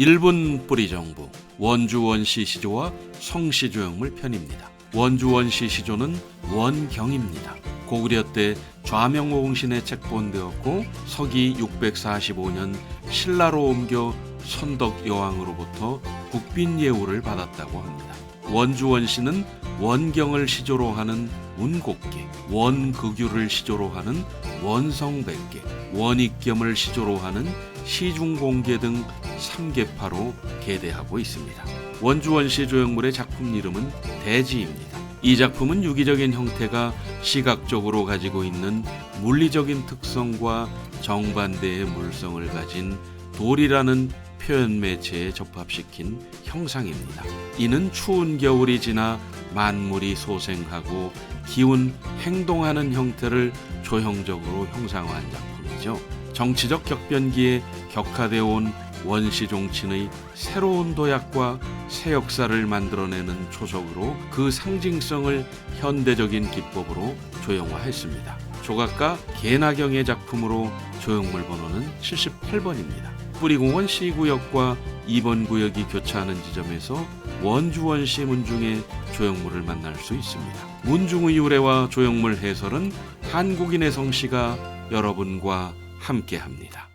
일본 뿌리 정부 원주 원시 시조와 성시 조형물 편입니다. 원주 원시 시조는 원경입니다. 고구려 때 좌명호공신에 책본되었고 서기 645년 신라로 옮겨 선덕 여왕으로부터 국빈 예우를 받았다고 합니다. 원주 원시는 원경을 시조로 하는 운곡계, 원극유를 시조로 하는 원성백계, 원익겸을 시조로 하는 시중공계 등 3계파로 계대하고 있습니다. 원주 원시 조형물의 작품 이름은 대지입니다. 이 작품은 유기적인 형태가 시각적으로 가지고 있는 물리적인 특성과 정반대의 물성을 가진 돌이라는 표현 매체에 접합시킨 형상입니다. 이는 추운 겨울이 지나 만물이 소생하고 기운 행동하는 형태를 조형적으로 형상화한 작품이죠. 정치적 격변기에 격화되어 온 원시 종친의 새로운 도약과 새 역사를 만들어내는 초석으로 그 상징성을 현대적인 기법으로 조형화했습니다. 조각가 개나경의 작품으로 조형물 번호는 78번입니다. 뿌리공원 C구역과 2번 구역이 교차하는 지점에서 원주원시 문중의 조형물을 만날 수 있습니다. 문중의 유래와 조형물 해설은 한국인의 성씨가 여러분과 함께 합니다.